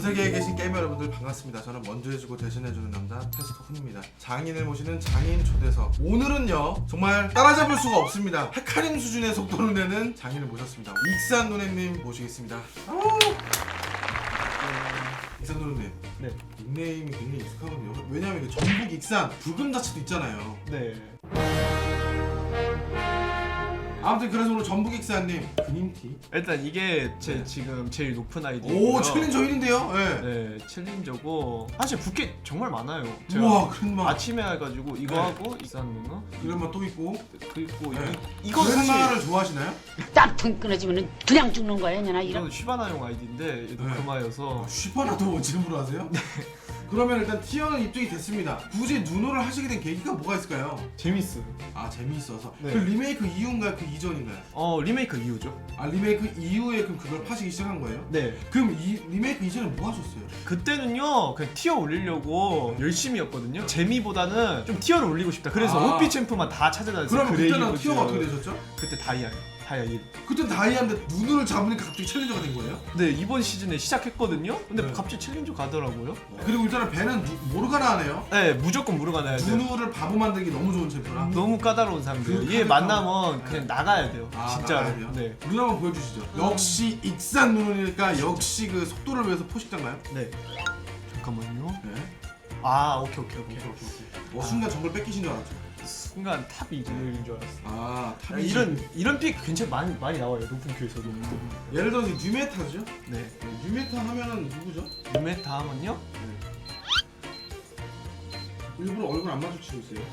전 세계에 계신 게이머 여러분들 반갑습니다. 저는 먼저 해주고 대신해주는 남자 테스터 훈입니다. 장인을 모시는 장인 초대석. 오늘은요 정말 따라잡을 수가 없습니다. 헤카림 수준의 속도를 내는 장인을 모셨습니다. 익산 노래님 모시겠습니다. 아우. 익산 노래님 네. 닉네임이 굉장히 익숙하거든요. 왜냐하면 전북 익산 불금 자체도 있잖아요. 네. 아무튼 그래서 오늘 전북 익산님 그림티. 일단 이게 제 네. 지금 제일 높은 아이디고요. 오 챌린저 1인데요. 예. 네, 챌린저고 사실 부캐 정말 많아요. 제가 우와 그런 맛. 아침에 해가지고 이거 네. 하고 이산 누나 이런 맛 또 있고. 그리고 네. 이, 이거 맛을 좋아하시나요? 땀통 끊어지면 그냥 죽는 거야, 얘나 이런. 이건 슈바나용 아이디인데 얘도 네. 금화여서 슈퍼나도 지금으로 하세요? 그러면 일단 티어는 입증이 됐습니다. 굳이 누노를 하시게 된 계기가 뭐가 있을까요? 재밌어요. 아 재미있어서. 네. 그 리메이크 이후인가요? 그 이전인가요? 어 리메이크 이후죠. 아 리메이크 이후에 그럼 그걸 파시기 시작한 거예요? 네. 그럼 이 리메이크 이전에 뭐 하셨어요? 그때는요 그냥 티어 올리려고 열심히였거든요. 재미보다는 좀 티어를 올리고 싶다. 그래서 아. 오피 챔프만 다 찾아다녔어요. 그럼 그레이 그때는. 티어가 어떻게 되셨죠? 그때 다이아요. 다이아 1. 그때 다이아인데 누누를 잡으니까 갑자기 챌린저가 된 거예요? 네 이번 시즌에 시작했거든요. 근데 네. 갑자기 챌린저 가더라고요. 그리고 일단은 배는 누- 모르가나 하네요. 네 무조건 무르가 나야 돼요. 누누를 바보 만들기 너무 좋은 챔프라. 너무 까다로운 사람들. 그 얘 만나면 그냥 나가야 돼요. 아, 진짜. 나가야 돼요? 네. 누나 한번 보여주시죠. 역시 익산 누누니까 역시 그 속도를 위해서 포식자인가요? 네. 잠깐만요. 네. 아 오케이 오케이 오케이. 오케이, 오케이, 오케이. 어, 순간 정글 뺏기신 줄 알았죠. 순간 탑이 이제인 줄 알았어. 아, 야, 탑이 이런 이런 픽 괜찮 많이 많이 나와요 높은 큐에서도. 예를 들어서 뉴메타죠? 네. 뉴메타 하면은 누구죠? 유메타 하면요. 일부러 얼굴 안 마주치고 있어요.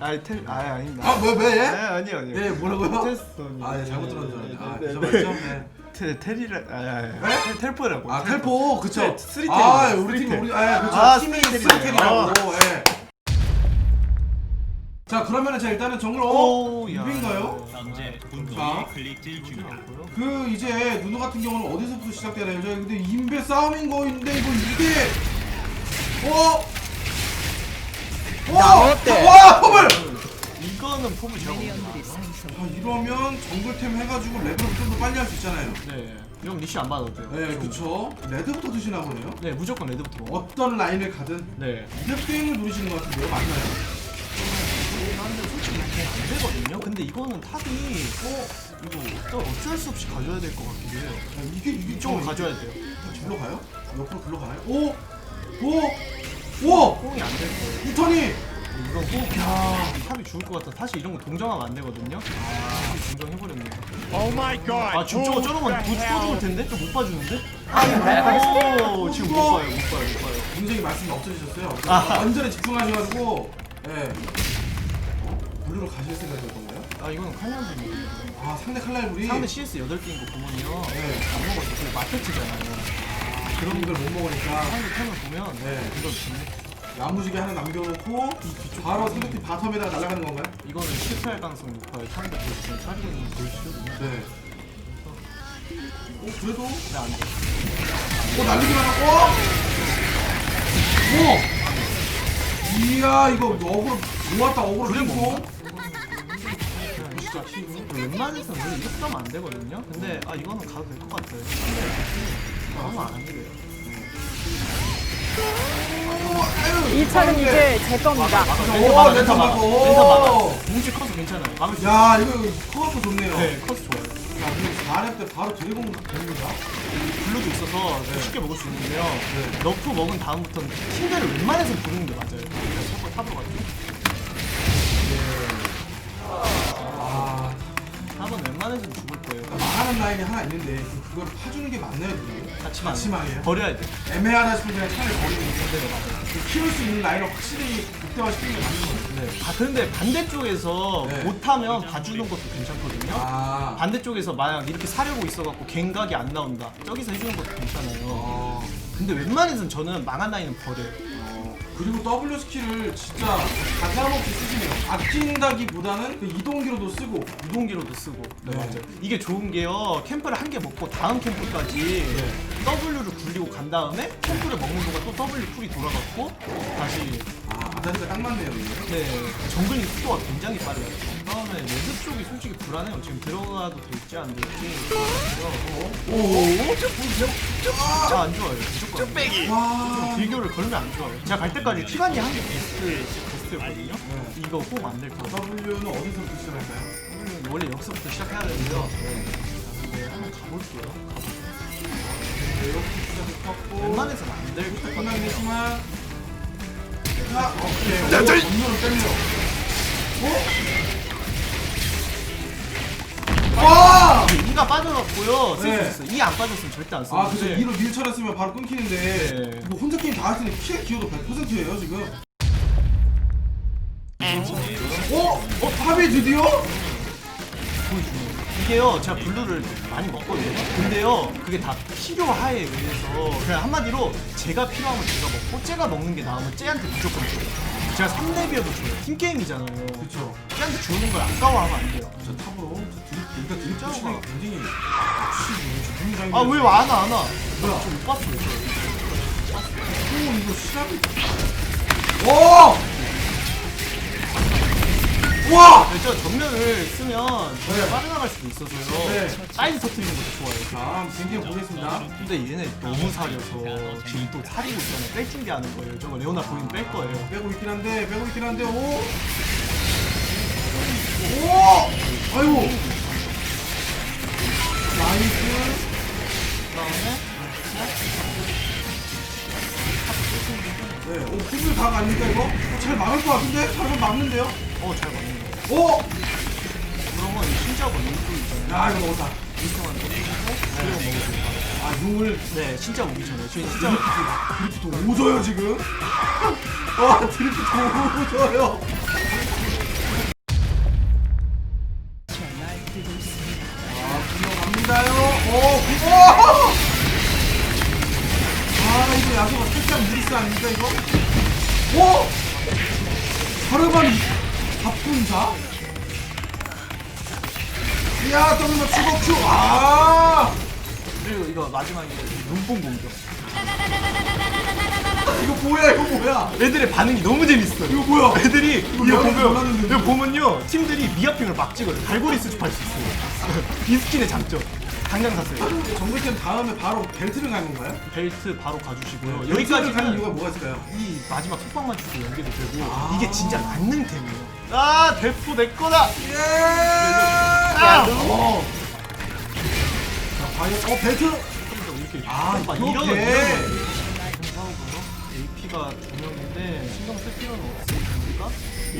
아아텔아 아닙니다. 아, 왜 왜? 아 아니요 아니요. 예, 뭐라고요? 테스터님. 아, 예, 잘못 들었는 줄 알았네. 아, 네, 죄송하죠. 네. 네. 테 테리라 아 네? 아 텔포라고. 아, 텔포, 그쵸? 네, 쓰리텔. 아, 우리 팀. 우리, 아, 그쵸. 아, 팀이. 쓰리텔이라고, 예. 자, 그러면은 제가 일단은 정글, 어? 오, 야. 유비인가요? 현재 분노 자. 클릭질 중이다. 그 이제 누누 같은 경우는 어디서부터 시작되나요? 저 근데 인베 싸움인 거인데 이거 이게 어? 와! 와! 퍼블! 이거는 제가 봅니다. 아, 이러면 정글템 해가지고 레벨업 좀 더 빨리 할 수 있잖아요. 네. 이건 리시 안 받아도 돼요. 네, 그쵸. 레드부터 드시나 보네요. 네, 무조건 레드부터. 어떤 라인을 가든 네. 이랩 게임을 누리시는 것 같은데요, 맞나요? 솔직히 안 되거든요. 근데 이거는 탑이 어 이거 어쩔, 어쩔 수 없이 가져야 될 것 같기도 해요. 아, 이게 이게 이쪽으로 좀 가져야 돼요. 절로 가요? 옆으로 글로 가나요? 오! 오! 오! 호응이 안 될 거예요. 후턴이! 이거 호응. 야, 탑이 죽을 것 같아. 사실 이런 거 동정하면 안 되거든요. 아, 동정해버렸네. 오 마이 갓. 아, 지금 저거 저러면 못 죽을 텐데? 좀 못 봐주는데? 아이고, 지금 못 봐요, 못 봐요, 못 봐요. 굉장히 말씀이 없어지셨어요. 아. 완전히 집중하셔가지고, 예. 어? 블루로 가실 생각이었 건가요? 아, 이거는 칼날분이에요. 아, 상대 칼날불이. 상대 CS 8개인 거 보면요. 네. 안 먹었어. 그냥 마트치잖아요. 그런 걸 못 먹으니까. 상대 템을 보면 네. 이건 좋네. 야무지게 하나 남겨놓고, 바로 상대팀 바텀에다가 날아가는 건가요? 이거는 실패할 가능성이 높아요. 상대 보시면 차리는 보여주거든요. 네. 어, 그래도, 근데 안 돼. 어, 날리기만 하고, 오! 이야, 이거 어그로, 좋았다, 어그로 그래, 링 고. 뭔가? 진짜 웬만해서는 원래 이렇게 하면 안 되거든요. 근데 아 이거는 가도 될 것 같아요. 근데 너무 안 해요. 이 차는 이제 제 겁니다. 렌터 오, 렌터 막아. 렌터 막아. 뭉치 커서 괜찮아요. 막을 수 있어요. 야, 이거 커서 좋네요. 네, 커서 좋아요. 야, 근데 4렙 때 바로 드래곤 됩니다. 블루도 있어서 쉽게 먹을 수 있는데요. 너프 먹은 다음부터는 킹대를 웬만해서 부르는 게 맞아요. 그래서 탑으로 갔죠. 탑은 웬만해서는 죽을 거예요. 망하는 라인이 하나 있는데 그걸 파주는 게 맞나요, 누구? 같이 같이 망해요? 버려야 돼. 애매하다 싶을 때는 차라리 버리는 게 네, 맞아요. 그 키울 수 있는 라인을 확실히 극대화시키는 게 맞는 거예요. 네. 아 근데 반대쪽에서 네. 못하면 봐주는 것도 괜찮거든요. 아, 반대쪽에서 만약 이렇게 사려고 있어갖고 갱각이 안 나온다. 저기서 해주는 것도 괜찮아요. 어, 근데 웬만해서는 저는 망한 라인은 버려요. 어, 그리고 W 스킬을 진짜 가차없이 쓰시네요. 아낀다기보다는 그 이동기로도 쓰고. 이동기로도 쓰고. 네, 네. 맞아요. 이게 좋은 게요. 캠프를 한 개 먹고 다음 캠프까지 W를 굴리고 간 다음에 캠프를 먹는 동안 또 W 쿨이 돌아갔고 다시 아, 아다리가 딱 맞네요, 이게. 네 정글링 속도가 굉장히 빠르요. 다음에 레드 쪽이 솔직히 불안해요. 지금 들어가도 될지 안 될지. 오? 안 좋아요. 무조건. 안 좋아요. 와. 비교를 걸면 안 좋아요. 제가 갈 때까지 티간이 한개 베스트 베스트였거든요. 네. 이거 꼭 안 될 거예요. W는 어디서부터 시작할까요? 음, 원래 여기서부터 시작해야 되는데요. 자, 근데 한번 가볼게요. 네, 이렇게 시작했고. 웬만해서는 안 될것 같아요. 끝나겠지만. 자, 오케이. 야, 저 전면을 때려. 어? 와! 이게 이가 빠져갖고요. 쓸수 네. 있어요. 이 안 빠졌으면 절대 안 써요. 아, 그죠. 이로 밀쳐냈으면 바로 끊기는데. 네. 뭐 혼자 게임 다 했으니 키의 기여도 100%예요, 지금. 어? 어, 탑이 드디어? 이게요, 제가 블루를 많이 먹거든요. 근데요, 그게 다 필요하에 의해서 그냥 한마디로 제가 필요하면 제가 먹고 쟤가 먹는 게 나오면 쟤한테 무조건 줘요. 제가 3렙이어도 줘요. 팀게임이잖아요. 그쵸. 쟤한테 주는 걸 아까워하면 안 돼요. 일단. 게 굉장히 굉장히 아, 왜 안 와, 안 와? 뭐야? 좀못 봤어요, 저. 오 이거 시합이 오! 와! 네, 저 전면을 쓰면 네. 네. 빠져나갈 수도 있어서요. 네. 사이드 터트리는 것도 좋아요. 자 쟁쟁 보겠습니다 근데 얘네 너무 사려서 지금 또 사리고 있잖아요. 뺄 준비하는 거예요. 저거 레오나 보이면 뺄 거예요. 빼고 있긴 한데 빼고 있긴 한데 오! 오! 아이고 나이스 네, 오 구슬 각 아닙니까 이거? 어, 잘 막을 것 같은데? 잘못 막는데요? 어잘 맞는 거. 오! 그런 건 신짜고 인도 있잖아요. 야 이거 먹었다 거 그리고 먹으면 아 용을 네 진짜 오기 전에 저희 진짜 드리프트 오져요 지금 와 드리프트 오져요 야 더블 맞추고 큐아 그리고 이거 마지막에 눈뽕 공격. 이거 뭐야 이거 뭐야 애들의 반응이 너무 재밌어요. 이거 뭐야 애들이 이거 보면 몰랐는데. 이거 보면요 팀들이 미아핑을 막 찍어요. 갈고리 수집할 수 있어요. 비스킨의 장점. 당장 샀어요. 정글팀 다음에 바로 벨트를 가는 건가요? 벨트 바로 가주시고요. 여기까지 가는 여기까지는 이유가 뭐가 있을까요? 이 마지막 속박만 주고 연계도 되고 아. 이게 진짜 맞는 템이에요. 아 대포 내 거다. 예! 아! 어. 자, 과연 어? 이렇게 아, 막 이렇게. 이런 이런 AP가 두 명인데 신경 쓸 필요는 없으니까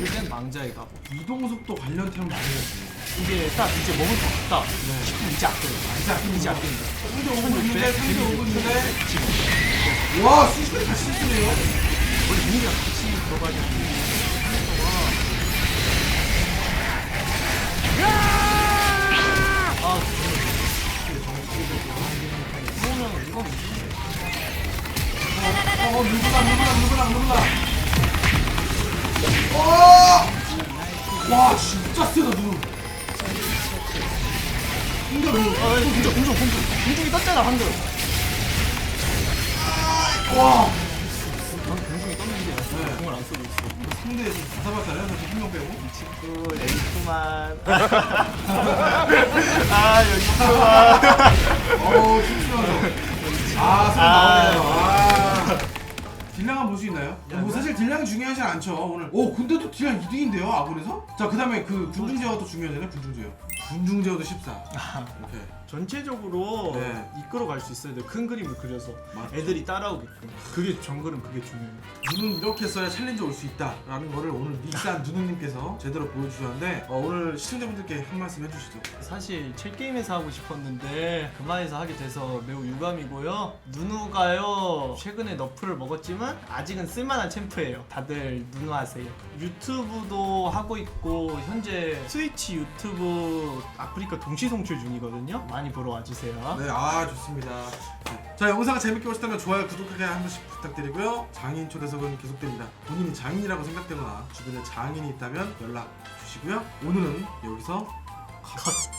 땐 망자에 가고 이동 속도 관련 템을 많이 했어요. 이게 딱 이제 먹을 것 같다. 싶으면 이제 아껴요. 이제 아끼는 이제 거. 3대 5분 있는데 3대 5분 있는데 지금 와 수시대 다시 쓰네요. 원래 민이랑 같이 들어가야 되는데 근데 왜? 아, 공중, 공중, 공중. 공중이 떴잖아, 방금. 와! 난 공중이 떴는데, 네. 공을 안 쓰고 있어. 상대 지금 다 잡았잖아요. 사실 한명 빼고. 친구, 여기 있구만. 아, 여기 있구만. 어우 춤추면서 아 소리 나오네요 아 딜량 한번 볼수 있나요? 뭐 사실 딜량이 중요하진 않죠 오늘 오 근데도 딜량 2등인데요 아군에서? 자그 다음에 그 군중제어가 또 중요하잖아요 군중제어 군중제어도 14 오케이 전체적으로 네. 이끌어 갈 수 있어야 돼. 큰 그림을 그려서 맞죠. 애들이 따라오게끔. 그게 정글은 그게 중요해요. 눈은 이렇게 써야 챌린저 올수 있다 라는 거를 오늘 닉산 누누님께서 제대로 보여주셨는데 어, 오늘 시청자분들께 한 말씀 해주시죠 사실 책 게임에서 하고 싶었는데 그만해서 하게 돼서 매우 유감이고요. 누누가요 최근에 너프를 먹었지만 아직은 쓸만한 챔프예요. 다들 누누 하세요. 유튜브도 하고 있고 현재 스위치 유튜브 아프리카 동시 송출 중이거든요. 많이 보러 와주세요. 네, 아 좋습니다. 네. 자, 영상 재밌게 보셨다면 좋아요, 구독하기 한 번씩 부탁드리고요. 장인 초대석은 계속됩니다. 본인이 장인이라고 생각되거나 주변에 장인이 있다면 연락 주시고요. 오늘은 여기서 컷.